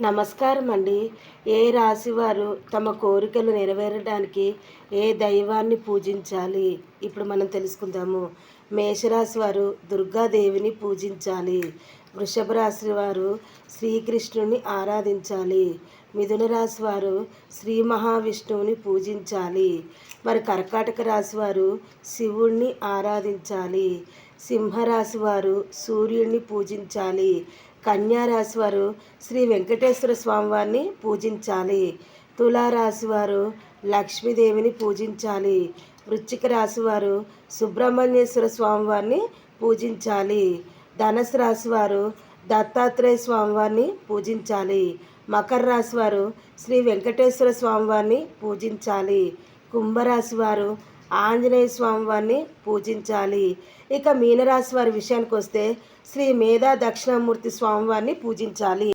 నమస్కారం అండి. ఏ రాశి వారు తమ కోరికలు నెరవేరడానికి ఏ దైవాన్ని పూజించాలి? ఇప్పుడు మనం తెలుసుకుందాము. మేషరాశి వారు దుర్గాదేవిని పూజించాలి. వృషభ రాశి వారు శ్రీకృష్ణుని ఆరాధించాలి. మిథున రాశి వారు శ్రీ మహావిష్ణువుని పూజించాలి. మరి కర్కాటక రాశి వారు శివుణ్ణి ఆరాధించాలి. సింహరాశి వారు సూర్యుడిని పూజించాలి. కన్యారాశి వారు శ్రీ వెంకటేశ్వర స్వామివారిని పూజించాలి. తులారాశి వారు లక్ష్మీదేవిని పూజించాలి. వృశ్చిక రాశి వారు సుబ్రహ్మణ్యేశ్వర స్వామివారిని పూజించాలి. ధనసు రాశి వారు దత్తాత్రేయ స్వామివారిని పూజించాలి. మకర రాశి వారు శ్రీ వెంకటేశ్వర స్వామివారిని పూజించాలి. కుంభరాశి వారు ఆంజనేయ స్వామివారిని పూజించాలి. ఇక మీనరాశి వారి విషయానికి వస్తే శ్రీ మేధా దక్షిణామూర్తి స్వామివారిని పూజించాలి.